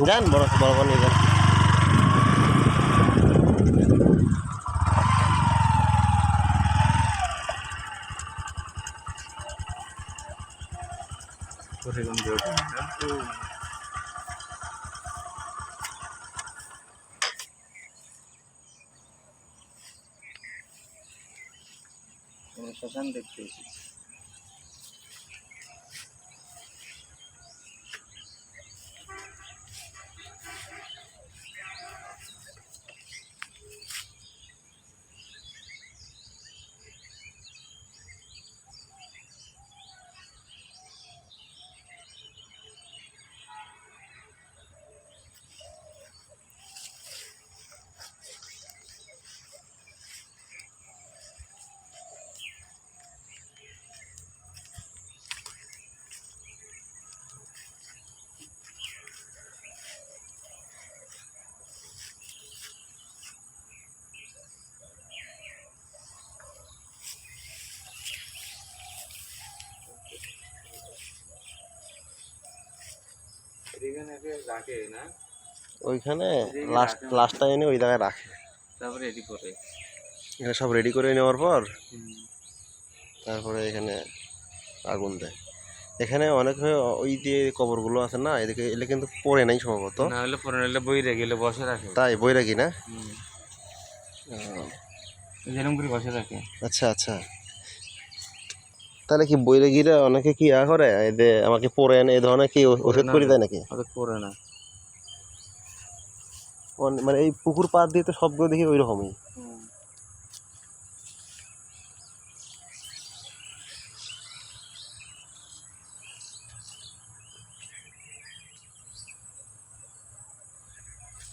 যান বড় বড় বড় নিয়ে যান শ্মশান দেখতে এসেছি ওইখানে লাস্ট লাস্টটা এনে ওই জায়গায় রাখে। তারপরে এটি করে। এখানে সব রেডি করে নেওয়ার পর তারপরে এখানে আগুন দেয়। এখানে অনেক ওই যে কবরগুলো আছে না এদিকে এলে কিন্তু পড়ে নাই সম্ভবত। না হলে রে গেলে বসে রাখে। তাই বই রাখি না? যেরকম করে বসে রাখে। আচ্ছা আচ্ছা। তাহলে কি বইরে গিয়ে অনেকে কি ইয়া করে? এই যে আমাকে পড়ে এনে এই ধরনের কি ওষুধ করে দেয় নাকি? পরে না। মানে এই পুকুর পাড় দিয়ে তো সবগুলো দেখি ওই রকমই।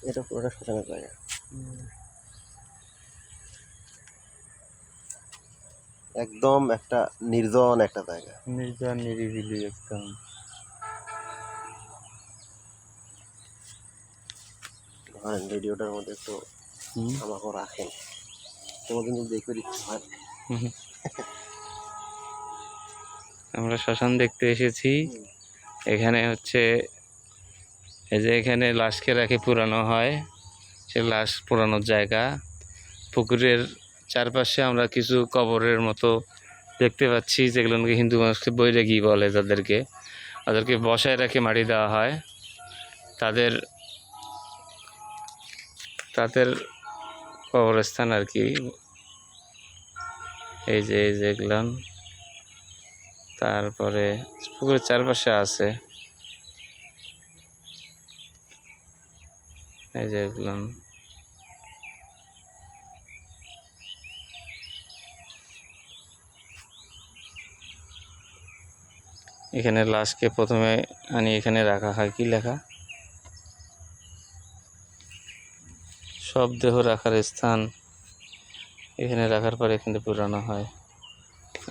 এটা পুরোটা শ্মশানের জায়গা। একদম একটা নির্জন একটা জায়গা। নির্জন নিরিবিলি একদম। ধরেন রেডিওটার মধ্যে একটু আমাকে রাখেন। তোমার কিন্তু দেখবে ইচ্ছে হয় আমরা শ্মশান দেখতে এসেছি। এখানে হচ্ছে এই যে এখানে লাশকে রাখে পুরানো হয়। সে লাশ পুরানোর জায়গা। পুকুরের চারপাশে আমরা কিছু কবরের মতো দেখতে পাচ্ছি যেগুলোকে হিন্দু মানুষকে বৈরাগী বলে তাদেরকে তাদেরকে বসায় রেখে মাটি দেওয়া হয়। তাদের তাদের কবরস্থান আর কি। এই যে, এই যেগুলান তারপরে পুকুরের চারপাশে আছে। এই যে এখানে লাশকে প্রথমে আনি এখানে রাখা হয় কি লেখা? সব দেহ রাখার স্থান এখানে রাখার পর এখানে পুরানো হয়।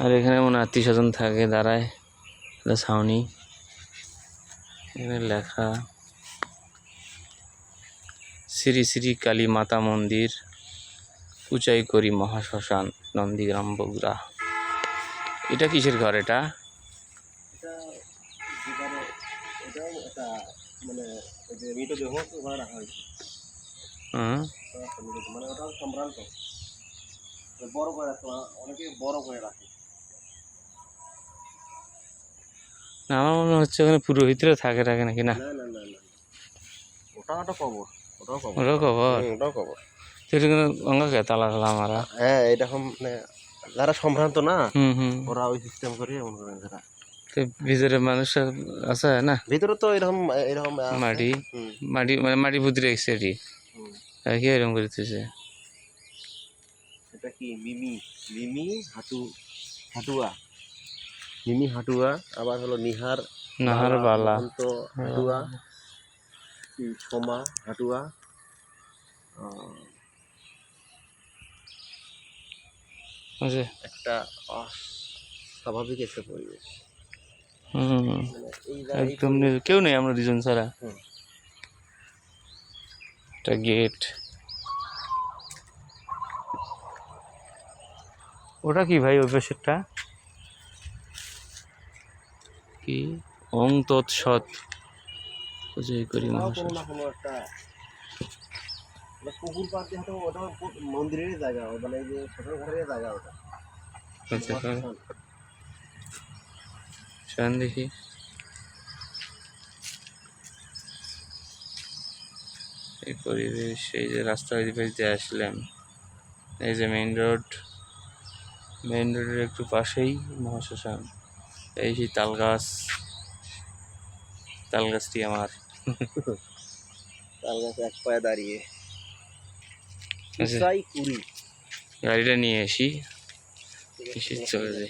আর এখানে মনে আত্মীয় স্বজন থাকে, দাঁড়ায় ছাউনি। এখানে লেখা, শ্রী শ্রী কালী মাতা মন্দির উচাই করি মহাশ্মশান, নন্দীগ্রাম, বগুড়া। এটা কিসের ঘর এটা? যে মৃতদেহ ওখানে রাখা হয়েছে হুম ওটা একটা মৃতদেহ, ওটাও সম্ভ্রান্ত বড় করে রাখতে অনেকে বড় করে রাখে না, আমার মনে হচ্ছে ওখানে পুরোহিতরা থাকে থাকে নাকি? না। না না ওটাও একটা কবর ওটাও কবর ওটাও খবর কবর সেটা কিন্তু অঙ্গাকে তালা মারা? হ্যাঁ এরকম মানে যারা সম্ভ্রান্ত না হুম হুম। ওরা ওই সিস্টেম করে মনে করেন যারা ভিতরে মানুষ আছে না? ভিতরে তো এরকম এরকম মাটি মাটি মানে মাটি পুঁতি রেখেছে আর কি। এরকম করতেছে। এটা কি মিমি? মিমি হাটু হাটুয়া? মিমি হাটুয়া আবার হলো নিহার নাহার বালা মহন্ত হাটুয়া সোমা হাটুয়া? একটা অস্বাভাবিক একটা পরিবেশ হুম মানে এই জায়গায় একদম কেউ নেই আমরা দুজন ছাড়া। একটা গেট ওটা কি ভাই ওই পাশেরটা? কি? ওং তৎসৎ পূজাই করি পুকুর পার দিয়ে ওটা মন্দিরেরই জায়গা মানে যে শ্বশুর ঘরের জায়গা ওটা। শোন দেখি। এই পরিবেশ এই যে রাস্তা ওই দিয়ে আসলাম এই যে মেইন রোড মেইন রোডের একটু পাশেই মহাশ্মশান। এই সেই তাল গাছ তাল গাছটি আমার। তাল গাছে এক পায়ে দাঁড়িয়ে। আচ্ছা। গাড়িটা নিয়ে আসি চলে যাই।